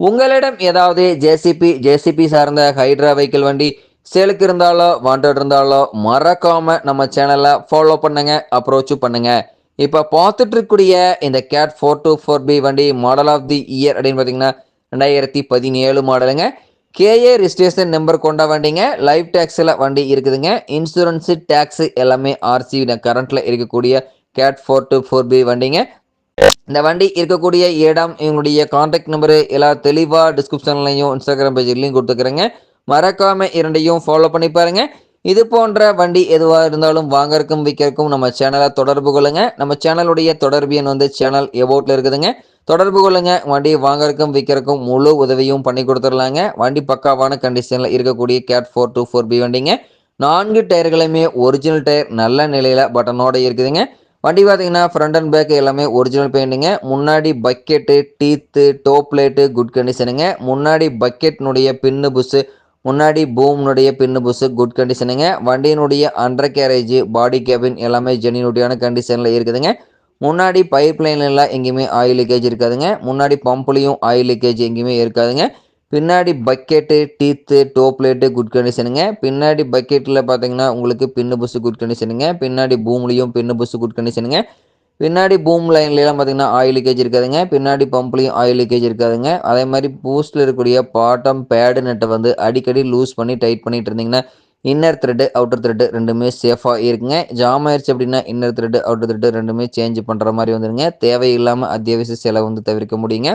உங்களிடம் ஏதாவது JCB JCB சார்ந்த ஹைட்ரா வெஹிக்கிள் வண்டி சேலுக்கு இருந்தாலோ வாண்டட் இருந்தாலோ மறக்காம நம்ம சேனலை ஃபாலோ பண்ணுங்க அப்ரோச்சும் பண்ணுங்க. இப்போ பார்த்துட்டு இருக்கக்கூடிய இந்த Cat four two four B வண்டி மாடல் ஆஃப் தி இயர் அப்படின்னு பார்த்தீங்கன்னா ரெண்டாயிரத்தி பதினேழு மாடலுங்க கேஏ ரிஜிஸ்ட்ரேஷன் நம்பர் கொண்ட வண்டிங்க. லைஃப் டேக்ஸில் வண்டி இருக்குதுங்க. இன்சூரன்ஸு டேக்ஸு எல்லாமே ஆர்சி கரண்ட்டில் இருக்கக்கூடிய Cat four two four B வண்டிங்க. இந்த வண்டி இருக்கக்கூடிய இடம் இவங்களுடைய காண்டாக்ட் நம்பரு எல்லாம் தெளிவாக டிஸ்கிரிப்ஷன்லையும் இன்ஸ்டாகிராம் பேஜ்லையும் கொடுத்துக்கிறேங்க. மறக்காம இரண்டையும் ஃபாலோ பண்ணி பாருங்க. இது போன்ற வண்டி எதுவாக இருந்தாலும் வாங்கறக்கும் விற்கிறக்கும் நம்ம சேனலை தொடர்பு கொள்ளுங்க. நம்ம சேனலுடைய தொடர்பு எண் வந்து சேனல் எபோட்டில் இருக்குதுங்க. தொடர்பு கொள்ளுங்க. வண்டி வாங்கறக்கும் விற்கிறக்கும் முழு உதவியும் பண்ணி கொடுத்துடலாங்க. வண்டி பக்காவான கண்டிஷனில் இருக்கக்கூடிய Cat four two four B வண்டிங்க. நான்கு டயர்களுமே ஒரிஜினல் டயர் நல்ல நிலையில் பட்டனோட இருக்குதுங்க. வண்டி பார்த்தீங்கன்னா ஃப்ரண்ட் அண்ட் பேக் எல்லாமே ஒரிஜினல் பெயிண்ட்டுங்க முன்னாடி bucket teeth top plate good கண்டிஷனுங்க முன்னாடி பக்கெட்னுடைய பின்னு புஷ்ஷு முன்னாடி பூம்னுடைய பின்னு புஸ்ஸு குட் கண்டிஷனுங்க வண்டியினுடைய அண்டர் கேரேஜ் பாடி கேபின் எல்லாமே ஜெனினுடையான கண்டிஷனில் இருக்குதுங்க. முன்னாடி பைப் லைன்லாம் எங்கேயுமே ஆயில் லீக்கேஜ் இருக்காதுங்க. முன்னாடி பம்ப்லேயும் ஆயில் லீக்கேஜ் எங்கேயுமே இருக்காதுங்க. பின்னாடி bucket teeth top plate good கண்டிஷனுங்க பின்னாடி பக்கெட்டில் பார்த்தீங்கன்னா உங்களுக்கு பின்னு புஸ்ஸு குட் கண்டிஷனுங்க பின்னாடி பூம்லேயும் பின்னு புஸ்ஸு குட் கண்டிஷனுங்க பின்னாடி பூம் லைன்லலாம் பார்த்தீங்கன்னா ஆயில் லீக்கேஜ் இருக்காதுங்க. பின்னாடி பம்ப்லேயும் ஆயில் லீக்கேஜ் இருக்காதுங்க. அதே மாதிரி பூஸ்டில் இருக்கக்கூடிய பாட்டம் பேடு நெட்டை வந்து அடிக்கடி லூஸ் பண்ணி டைட் பண்ணிட்டு இருந்தீங்கன்னா இன்னர் த்ரெட்டு அவுட்டர் த்ரெட்டு ரெண்டுமே சேஃபாக இருக்குங்க. ஜாம் ஆயிடுச்சு அப்படின்னா இன்னர் த்ரெட்டு அவுட்டர் த்ரெட்டு ரெண்டுமே சேஞ்ச் பண்ணுற மாதிரி வந்துடுங்க தேவையில்லாமல் அத்தியாவசிய செலவு வந்து தவிர்க்க முடியுங்க.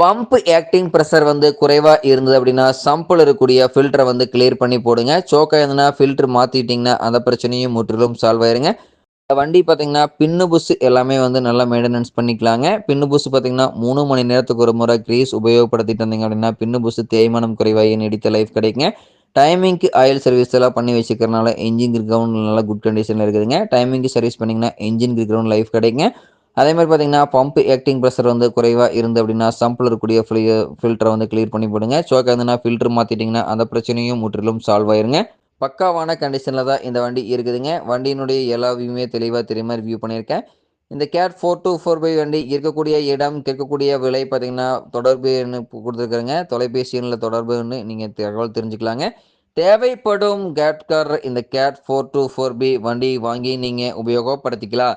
பம்ப் ஆக்டிங் ப்ரெஷர் வந்து குறைவாக இருந்தது அப்படின்னா சம்பில் இருக்கக்கூடிய ஃபில்டரை வந்து கிளியர் பண்ணி போடுங்க. சோக்கா இருந்ததுன்னா ஃபில்ட்ரு மாற்றிட்டிங்கன்னா அந்த பிரச்சனையும் முற்றிலும் சால்வ் ஆயிருங்க. வண்டி பார்த்தீங்கன்னா பின்னு புஸ் எல்லாமே வந்து நல்லா மெயின்டெனன்ஸ் பண்ணிக்கலாங்க. பின்னு புஸ் பார்த்தீங்கன்னா மூணு மணி நேரத்துக்கு ஒரு முறை க்ரீஸ் உபயோகப்படுத்திட்டு இருந்தீங்க அப்படின்னா பின்னு புஸ் தேய்மானம் குறைவாகி நீடித்த லைஃப் கிடைக்குங்க. டைமிங்க்கு ஆயில் சர்வீஸ் எல்லாம் பண்ணி வச்சுக்கிறனால இன்ஜின் கிரவுண்ட் நல்லா குட் கண்டிஷனில் இருக்குதுங்க. டைமிங்க்கு சர்வீஸ் பண்ணிங்கன்னா இன்ஜின் கிரவுண்ட் லைஃப் கிடைக்குங்க. அதே மாதிரி பார்த்தீங்கன்னா பம்ப் ஆக்டிங் ப்ரெஷர் வந்து குறைவாக இருந்து அப்படின்னா சம்பில் இருக்கக்கூடிய ஃபில் ஃபில்டரை வந்து கிளியர் பண்ணி போடுங்க. சோக்கா இருந்ததுன்னா ஃபில்டர் மாற்றிட்டிங்கன்னா அந்த பிரச்சனையும் முற்றிலும் சால்வ் ஆயிருங்க. பக்காவான கண்டிஷனில் தான் இந்த வண்டி இருக்குதுங்க. வண்டியினுடைய எல்லா வியூமே தெளிவாக தெரியுமா ரிவ்யூ பண்ணியிருக்கேன். இந்த Cat four two four by வண்டி இருக்கக்கூடிய இடம் கேட்கக்கூடிய விலை பார்த்தீங்கன்னா தொடர்பு எண்ணு கொடுத்துருக்குறேங்க. தொலைபேசி எண்ணில் தொடர்புன்னு நீங்கள் தகவல் தெரிஞ்சுக்கலாங்க. தேவைப்படும் கேட்கார் இந்த Cat four two four B வண்டி வாங்கி நீங்கள் உபயோகப்படுத்திக்கலாம்.